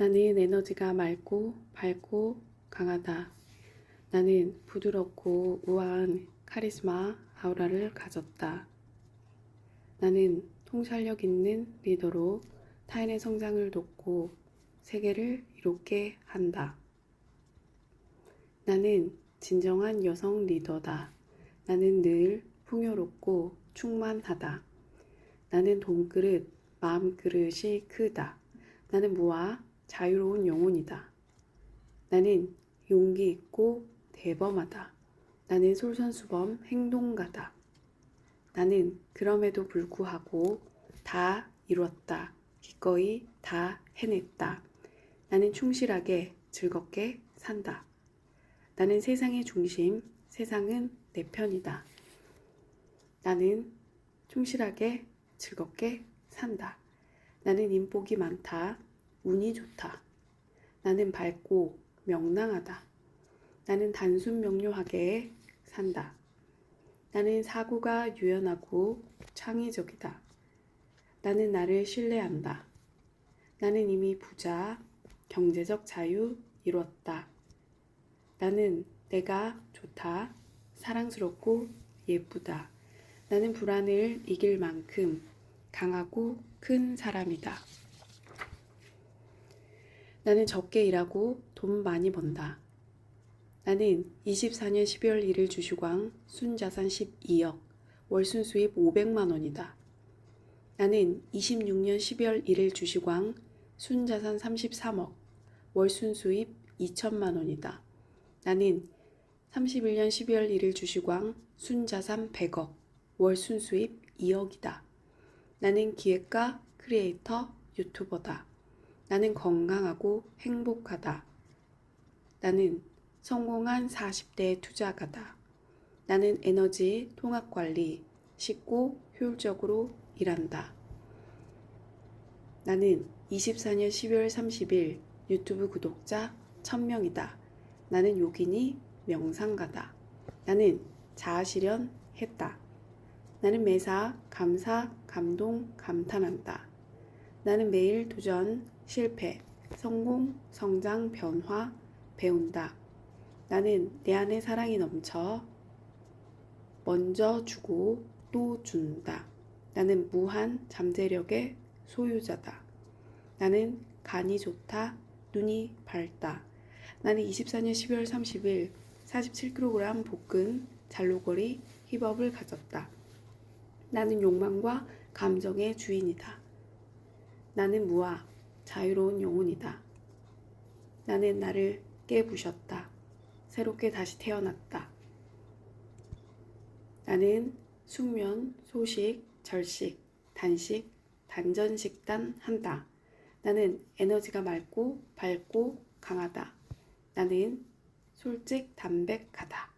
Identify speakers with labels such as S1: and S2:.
S1: 나는 에너지가 맑고 밝고 강하다. 나는 부드럽고 우아한 카리스마 아우라를 가졌다. 나는 통찰력 있는 리더로 타인의 성장을 돕고 세계를 이롭게 한다. 나는 진정한 여성 리더다. 나는 늘 풍요롭고 충만하다. 나는 돈그릇, 마음그릇이 크다. 나는 무아 자유로운 영혼이다. 나는 용기 있고 대범하다. 나는 솔선수범 행동가다. 나는 그럼에도 불구하고 다 이뤘다. 기꺼이 다 해냈다. 나는 충실하게 즐겁게 산다. 나는 세상의 중심, 세상은 내 편이다. 나는 충실하게 즐겁게 산다. 나는 인복이 많다. 운이 좋다. 나는 밝고 명랑하다. 나는 단순 명료하게 산다. 나는 사고가 유연하고 창의적이다. 나는 나를 신뢰한다. 나는 이미 부자, 경제적 자유 이뤘다. 나는 내가 좋다, 사랑스럽고 예쁘다. 나는 불안을 이길 만큼 강하고 큰 사람이다. 나는 적게 일하고 돈 많이 번다. 나는 24년 12월 1일 주식왕 순자산 12억, 월순 수입 500만 원이다. 나는 26년 12월 1일 주식왕 순자산 33억, 월순 수입 2천만 원이다. 나는 31년 12월 1일 주식왕 순자산 100억, 월순 수입 2억이다. 나는 기획가, 크리에이터, 유튜버다. 나는 건강하고 행복하다. 나는 성공한 40대 투자가다. 나는 에너지 통합 관리, 쉽고 효율적으로 일한다. 나는 24년 12월 30일 유튜브 구독자 1000명이다. 나는 요기니 명상가다. 나는 자아실현 했다. 나는 매사 감사, 감동, 감탄한다. 나는 매일 도전, 실패, 성공, 성장, 변화, 배운다. 나는 내 안에 사랑이 넘쳐 먼저 주고 또 준다. 나는 무한 잠재력의 소유자다. 나는 간이 좋다. 눈이 밝다. 나는 24년 12월 30일 47kg 복근 잘로거리 힙업을 가졌다. 나는 욕망과 감정의 주인이다. 나는 무아 자유로운 영혼이다. 나는 나를 깨부셨다. 새롭게 다시 태어났다. 나는 숙면, 소식, 절식, 단식, 단전식단 한다. 나는 에너지가 맑고 밝고 강하다. 나는 솔직 담백하다.